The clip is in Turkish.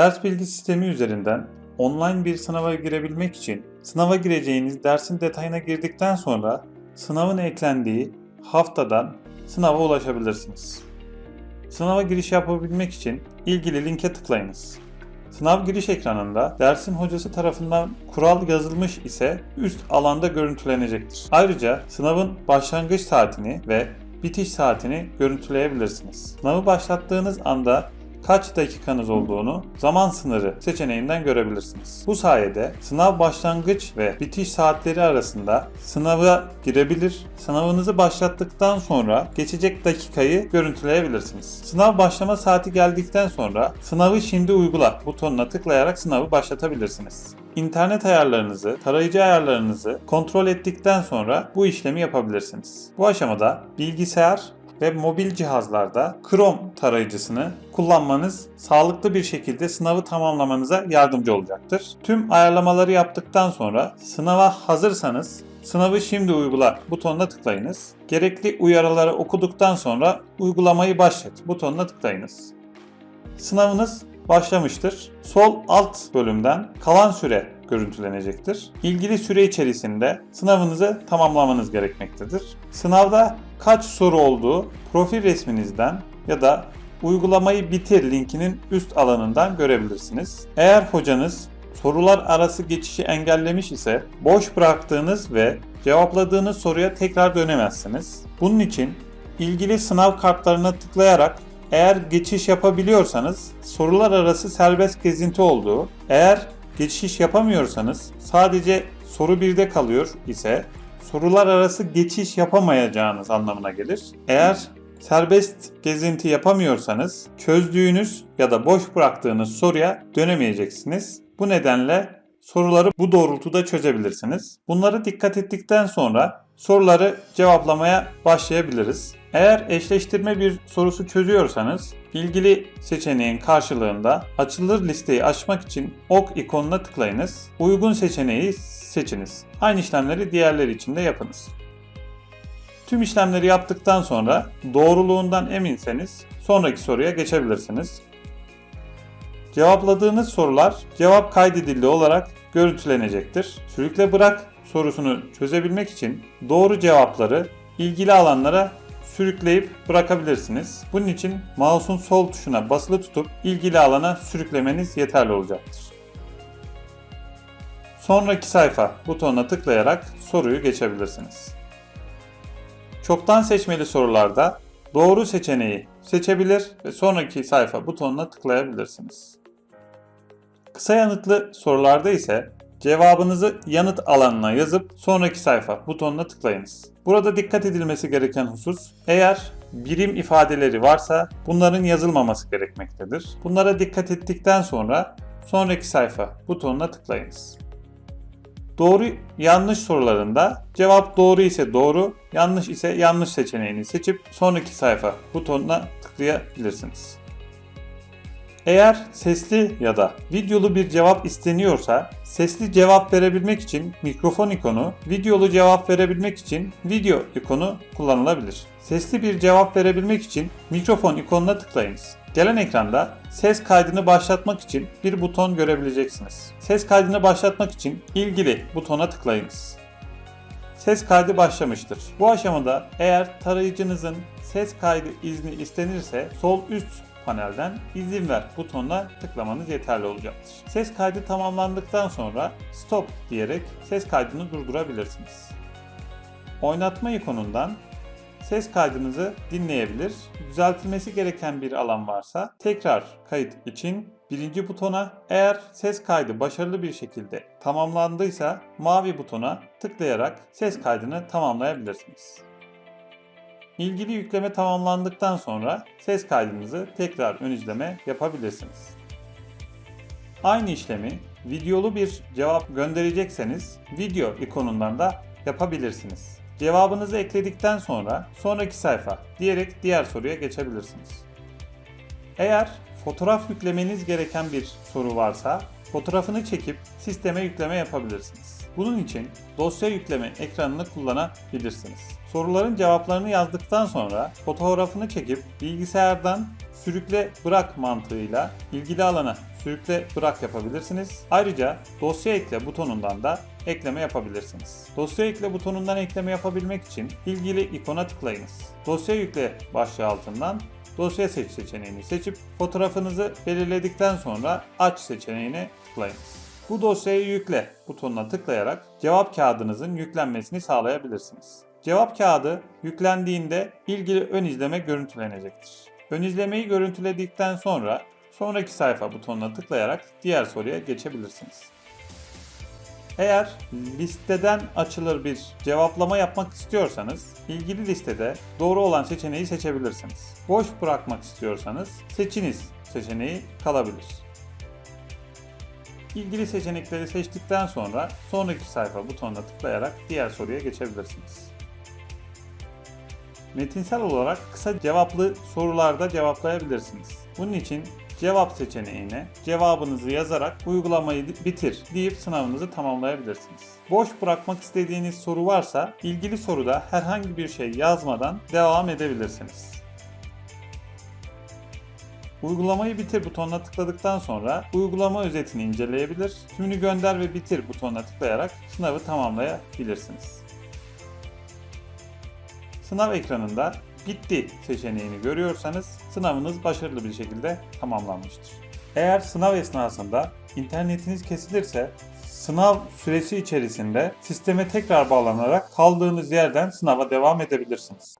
Ders bilgi sistemi üzerinden online bir sınava girebilmek için sınava gireceğiniz dersin detayına girdikten sonra sınavın eklendiği haftadan sınava ulaşabilirsiniz. Sınava giriş yapabilmek için ilgili linke tıklayınız. Sınav giriş ekranında dersin hocası tarafından kural yazılmış ise üst alanda görüntülenecektir. Ayrıca sınavın başlangıç saatini ve bitiş saatini görüntüleyebilirsiniz. Sınavı başlattığınız anda kaç dakikanız olduğunu zaman sınırı seçeneğinden görebilirsiniz. Bu sayede sınav başlangıç ve bitiş saatleri arasında sınava girebilir, sınavınızı başlattıktan sonra geçecek dakikayı görüntüleyebilirsiniz. Sınav başlama saati geldikten sonra sınavı şimdi uygula butonuna tıklayarak sınavı başlatabilirsiniz. İnternet ayarlarınızı, tarayıcı ayarlarınızı kontrol ettikten sonra bu işlemi yapabilirsiniz. Bu aşamada bilgisayar ve mobil cihazlarda Chrome tarayıcısını kullanmanız sağlıklı bir şekilde sınavı tamamlamanıza yardımcı olacaktır. Tüm ayarlamaları yaptıktan sonra sınava hazırsanız Sınavı şimdi uygula butonuna tıklayınız. Gerekli uyarıları okuduktan sonra uygulamayı başlat butonuna tıklayınız. Sınavınız başlamıştır. Sol alt bölümden kalan süre görüntülenecektir. İlgili süre içerisinde sınavınızı tamamlamanız gerekmektedir. Sınavda kaç soru olduğu profil resminizden ya da uygulamayı bitir linkinin üst alanından görebilirsiniz. Eğer hocanız sorular arası geçişi engellemiş ise boş bıraktığınız ve cevapladığınız soruya tekrar dönemezsiniz. Bunun için ilgili sınav kartlarına tıklayarak eğer geçiş yapabiliyorsanız sorular arası serbest gezinti olduğu, eğer geçiş yapamıyorsanız sadece soru 1'de kalıyor ise sorular arası geçiş yapamayacağınız anlamına gelir. Eğer serbest gezinti yapamıyorsanız çözdüğünüz ya da boş bıraktığınız soruya dönemeyeceksiniz. Bu nedenle soruları bu doğrultuda çözebilirsiniz. Bunları dikkat ettikten sonra soruları cevaplamaya başlayabiliriz. Eğer eşleştirme bir sorusu çözüyorsanız ilgili seçeneğin karşılığında açılır listeyi açmak için ok ikonuna tıklayınız. Uygun seçeneği seçiniz. Aynı işlemleri diğerleri için de yapınız. Tüm işlemleri yaptıktan sonra doğruluğundan eminseniz sonraki soruya geçebilirsiniz. Cevapladığınız sorular cevap kaydedildi olarak görüntülenecektir. Sürükle bırak sorusunu çözebilmek için doğru cevapları ilgili alanlara sürükleyip bırakabilirsiniz. Bunun için mouse'un sol tuşuna basılı tutup ilgili alana sürüklemeniz yeterli olacaktır. Sonraki sayfa butonuna tıklayarak soruyu geçebilirsiniz. Çoktan seçmeli sorularda doğru seçeneği seçebilir ve sonraki sayfa butonuna tıklayabilirsiniz. Kısa yanıtlı sorularda ise cevabınızı yanıt alanına yazıp sonraki sayfa butonuna tıklayınız. Burada dikkat edilmesi gereken husus eğer birim ifadeleri varsa bunların yazılmaması gerekmektedir. Bunlara dikkat ettikten sonra sonraki sayfa butonuna tıklayınız. Doğru yanlış sorularında cevap doğru ise doğru, yanlış ise yanlış seçeneğini seçip sonraki sayfa butonuna tıklayabilirsiniz. Eğer sesli ya da videolu bir cevap isteniyorsa sesli cevap verebilmek için mikrofon ikonu, videolu cevap verebilmek için video ikonu kullanılabilir. Sesli bir cevap verebilmek için mikrofon ikonuna tıklayınız. Gelen ekranda ses kaydını başlatmak için bir buton görebileceksiniz. Ses kaydını başlatmak için ilgili butona tıklayınız. Ses kaydı başlamıştır. Bu aşamada eğer tarayıcınızın ses kaydı izni istenirse sol üst panelden izin ver butonuna tıklamanız yeterli olacaktır. Ses kaydı tamamlandıktan sonra stop diyerek ses kaydını durdurabilirsiniz. Oynatma ikonundan ses kaydınızı dinleyebilir. Düzeltilmesi gereken bir alan varsa tekrar kayıt için birinci butona eğer ses kaydı başarılı bir şekilde tamamlandıysa mavi butona tıklayarak ses kaydını tamamlayabilirsiniz. İlgili yükleme tamamlandıktan sonra ses kaydınızı tekrar ön izleme yapabilirsiniz. Aynı işlemi videolu bir cevap gönderecekseniz video ikonundan da yapabilirsiniz. Cevabınızı ekledikten sonra sonraki sayfa diyerek diğer soruya geçebilirsiniz. Eğer fotoğraf yüklemeniz gereken bir soru varsa fotoğrafını çekip sisteme yükleme yapabilirsiniz. Bunun için dosya yükleme ekranını kullanabilirsiniz. Soruların cevaplarını yazdıktan sonra fotoğrafını çekip bilgisayardan sürükle bırak mantığıyla ilgili alana sürükle bırak yapabilirsiniz. Ayrıca dosya ekle butonundan da ekleme yapabilirsiniz. Dosya ekle butonundan ekleme yapabilmek için ilgili ikona tıklayınız. Dosya yükle başlığı altından dosya seç seçeneğini seçip fotoğrafınızı belirledikten sonra aç seçeneğine tıklayınız. Bu dosyayı yükle butonuna tıklayarak cevap kağıdınızın yüklenmesini sağlayabilirsiniz. Cevap kağıdı yüklendiğinde ilgili ön izleme görüntülenecektir. Ön izlemeyi görüntüledikten sonra sonraki sayfa butonuna tıklayarak diğer soruya geçebilirsiniz. Eğer listeden açılır bir cevaplama yapmak istiyorsanız ilgili listede doğru olan seçeneği seçebilirsiniz. Boş bırakmak istiyorsanız seçiniz seçeneği kalabilir. İlgili seçenekleri seçtikten sonra sonraki sayfa butonuna tıklayarak diğer soruya geçebilirsiniz. Metinsel olarak kısa cevaplı sorularda cevaplayabilirsiniz. Bunun için cevap seçeneğine cevabınızı yazarak uygulamayı bitir deyip sınavınızı tamamlayabilirsiniz. Boş bırakmak istediğiniz soru varsa ilgili soruda herhangi bir şey yazmadan devam edebilirsiniz. Uygulamayı bitir butonuna tıkladıktan sonra uygulama özetini inceleyebilir, tümünü gönder ve bitir butonuna tıklayarak sınavı tamamlayabilirsiniz. Sınav ekranında bitti seçeneğini görüyorsanız sınavınız başarılı bir şekilde tamamlanmıştır. Eğer sınav esnasında internetiniz kesilirse sınav süresi içerisinde sisteme tekrar bağlanarak kaldığınız yerden sınava devam edebilirsiniz.